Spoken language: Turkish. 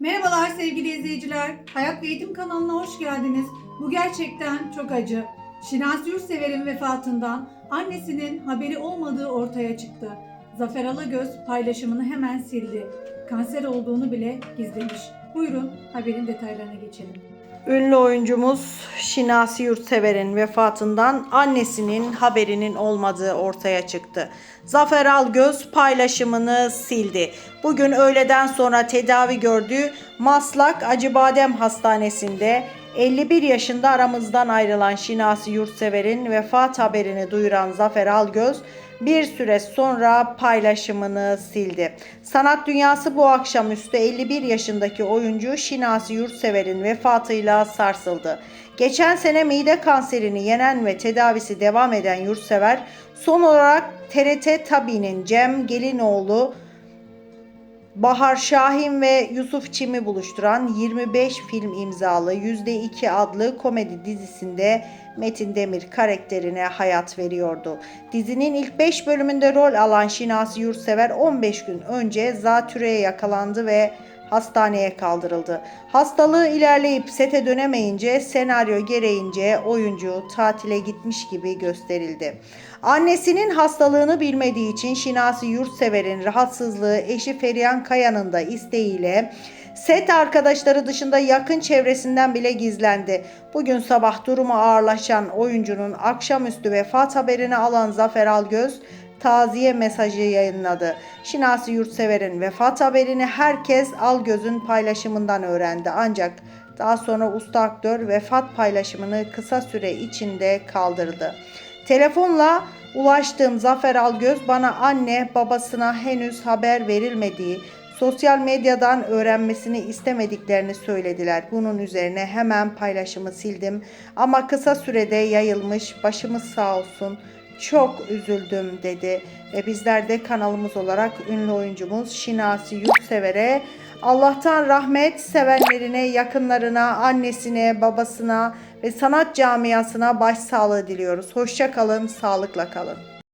Merhabalar sevgili izleyiciler. Hayat ve Eğitim kanalına hoş geldiniz. Bu gerçekten çok acı. Şinasi Yurtsever'in vefatından annesinin haberi olmadığı ortaya çıktı. Zafer Alagöz paylaşımını hemen sildi. Kanser olduğunu bile gizlemiş. Buyurun haberin detaylarına geçelim. Ünlü oyuncumuz Şinasi Yurtsever'in vefatından annesinin haberinin olmadığı ortaya çıktı. Zafer Algöz paylaşımını sildi. Bugün öğleden sonra tedavi gördüğü Maslak Acıbadem Hastanesi'nde 51 yaşında aramızdan ayrılan Şinasi Yurtsever'in vefat haberini duyuran Zafer Algöz bir süre sonra paylaşımını sildi. Sanat dünyası bu akşamüstü 51 yaşındaki oyuncu Şinasi Yurtsever'in vefatıyla sarsıldı. Geçen sene mide kanserini yenen ve tedavisi devam eden Yurtsever son olarak TRT Tabi'nin Cem Gelinoğlu Bahar Şahin ve Yusuf Çim'i buluşturan 25 film imzalı %2 adlı komedi dizisinde Metin Demir karakterine hayat veriyordu. Dizinin ilk 5 bölümünde rol alan Şinasi Yurtsever 15 gün önce zatürreye yakalandı ve hastaneye kaldırıldı. Hastalığı ilerleyip sete dönemeyince senaryo gereğince oyuncu tatile gitmiş gibi gösterildi. Annesinin hastalığını bilmediği için Şinasi Yurtsever'in rahatsızlığı eşi Ferihan Kaya'nın da isteğiyle set arkadaşları dışında yakın çevresinden bile gizlendi. Bugün sabah durumu ağırlaşan oyuncunun akşamüstü vefat haberini alan Zafer Algöz taziye mesajı yayınladı. Şinasi Yurtsever'in vefat haberini herkes Algöz'ün paylaşımından öğrendi. Ancak daha sonra usta aktör vefat paylaşımını kısa süre içinde kaldırdı. Telefonla ulaştığım Zafer Algöz bana anne babasına henüz haber verilmediği, sosyal medyadan öğrenmesini istemediklerini söylediler. Bunun üzerine hemen paylaşımı sildim ama kısa sürede yayılmış başımız sağ olsun çok üzüldüm dedi. Ve bizler de kanalımız olarak ünlü oyuncumuz Şinasi Yurtsever'e Allah'tan rahmet sevenlerine, yakınlarına, annesine, babasına ve sanat camiasına başsağlığı diliyoruz. Hoşça kalın, sağlıkla kalın.